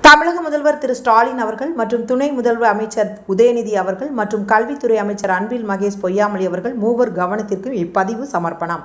தமிழக முதல்வர் திரு ஸ்டாலின் அவர்கள் மற்றும் துணை முதல்வர் அமைச்சர் உதயநிதி அவர்கள் மற்றும் கல்வித்துறை அமைச்சர் அன்பில் மகேஷ் பொய்யாமொழி அவர்கள் மூவர் கவனத்திற்கும் இப்பதிவு சமர்ப்பணம்.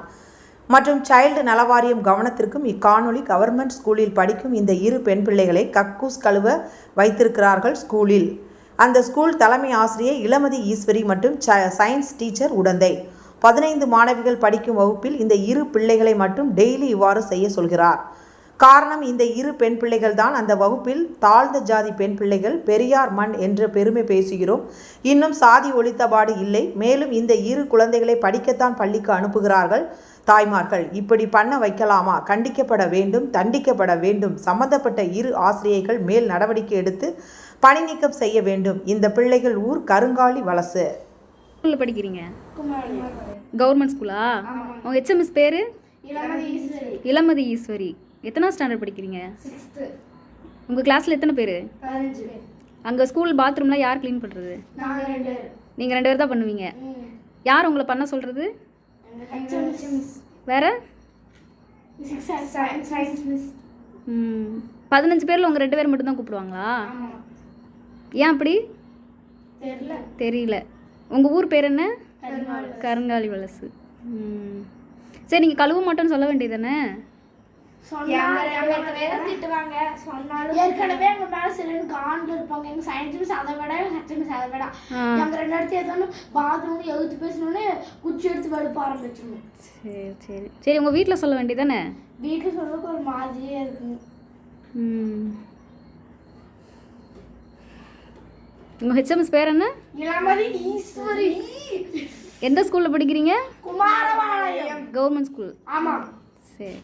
மற்றும் சைல்டு நலவாரியம் கவனத்திற்கும் இக்காணொளி கவர்மெண்ட் ஸ்கூலில் படிக்கும் இந்த இரு பெண் பிள்ளைகளை கக்கூஸ் கழுவ வைத்திருக்கிறார்கள் ஸ்கூலில். அந்த ஸ்கூல் தலைமை ஆசிரியை இளமதி ஈஸ்வரி மற்றும் ச- சயின்ஸ் டீச்சர் உடந்தை. பதினைந்து மாணவிகள் படிக்கும் வகுப்பில் இந்த இரு பிள்ளைகளை மட்டும் டெய்லி இவ்வாறு செய்ய சொல்கிறார். காரணம் இந்த இரு பெண் பிள்ளைகள் தான். அந்த வகுப்பில் தாழ்ந்த ஜாதி பெண் பிள்ளைகள் பெரியார் மண் என்ற பெருமை பேசுகிறோம். இன்னும் சாதி ஒழித்தபாடு இல்லை. மேலும் இந்த இரு குழந்தைகளை படிக்கத்தான் பள்ளிக்கு அனுப்புகிறார்கள் தாய்மார்கள். இப்படி பண்ண வைக்கலாமா? கண்டிக்கப்பட வேண்டும் தண்டிக்கப்பட வேண்டும். சம்பந்தப்பட்ட இரு ஆசிரியைகள் மேல் நடவடிக்கை எடுத்து பணி நீக்கம் செய்ய வேண்டும். இந்த பிள்ளைகள் ஊர் கருங்காலி வலசு. ஸ்கூலில் படிக்கிறீங்க? கவர்மெண்ட் ஸ்கூலா? உங்கள் ஹெச்எம்எஸ் பேர்? இளமதி ஈஸ்வரி. எத்தனாவது ஸ்டாண்டர்ட் படிக்கிறீங்க? உங்கள் கிளாஸில் எத்தனை பேர்? அங்கே ஸ்கூல் பாத்ரூம்லாம் யார் க்ளீன் பண்ணுறது நீங்கள் ரெண்டு பேர். தான் பண்ணுவீங்க. யார் உங்களை பண்ண சொல்கிறது வேற? பதினஞ்சு பேரில் உங்கள் ரெண்டு பேர் மட்டும்தான் கூப்பிடுவாங்களா? ஏன் அப்படி? தெரியல. உங்கள் ஊர் பேர் என்ன? கருங்காலி. வலசு. சரி நீங்கள் கழுவ மாட்டோன்னு சொல்ல வேண்டியதானே திட்டுவாங்க? சொன்னாலும் ஏற்கனவே எங்க மேல சிலருக்கு ஆண்டு இருப்பாங்க. எங்க சயின்ஸ் மிஸ் அதை விட மிஸ் அதை விட. எங்க ரெண்டு இடத்துல ஏதோ பாத்ரூம் எழுத்து பேசணும்னு குச்சி எடுத்து வெடுப்ப ஆரம்பிச்சிடணும் சரி சரி. சரி உங்கள் வீட்டில் சொல்ல வேண்டியதானே வீட்டுல சொல்றதுக்கு ஒரு மாதிரியே இருக்குங்க ஹெச்எம்எஸ் பேர் என்ன? இளமதி ஈஸ்வரி. எந்த ஸ்கூலில் படிக்கிறீங்க? குமாரபாளையம். கவர்மெண்ட் ஸ்கூல் ஆமா. சரி.